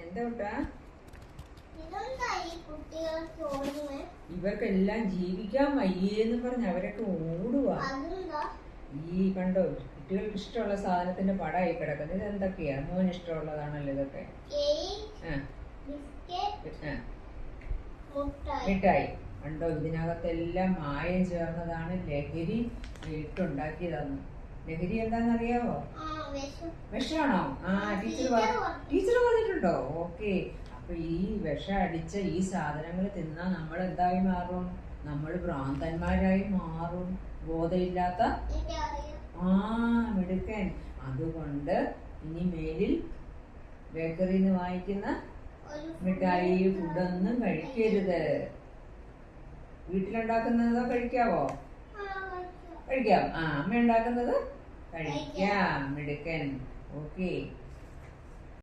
എന്താ ഇവർക്കെല്ലാം ജീവിക്കാൻ വയ്യേന്ന് പറഞ്ഞ് അവരൊക്കെ ഓടുവാ. അതെന്താ? ഈ കണ്ടോ കുട്ടികൾക്ക് ഇഷ്ടമുള്ള സാധനത്തിന്റെ പടമായി കിടക്കുന്നത് ഇത് എന്തൊക്കെയാ മോന് ഇഷ്ടമുള്ളതാണല്ലോ ഇതൊക്കെ. മിഠായി. കണ്ടോ ഇതിനകത്തെല്ലാം മായം ചേർന്നതാണ് ലഹരി ഇട്ടുണ്ടാക്കിയതാണ് ലഹരി എന്താണെന്നറിയാവോ? വിഷമാണോ? ആ ടീച്ചർ ടീച്ചർ പറഞ്ഞിട്ടുണ്ടോ? ഓക്കെ. അപ്പൊ ഈ വിഷം അടിച്ച ഈ സാധനങ്ങൾ തിന്നാൽ നമ്മൾ എന്തായി മാറും? നമ്മൾ ഭ്രാന്തന്മാരായി മാറും. ബോധമില്ലാത്ത ആ മിടുക്കൻ. അതുകൊണ്ട് ഇനി മേലിൽ ബേക്കറിയിൽ നിന്ന് വാങ്ങിക്കുന്ന മിഠായി ഫുഡൊന്നും കഴിക്കരുത്. വീട്ടിലുണ്ടാക്കുന്നതോ കഴിക്കാവോ? കഴിക്കാം. കഴിക്കാം. ആ അമ്മ ഉണ്ടാക്കുന്നത് കഴിക്കാം. മിടുക്കൻ. ഓക്കെ.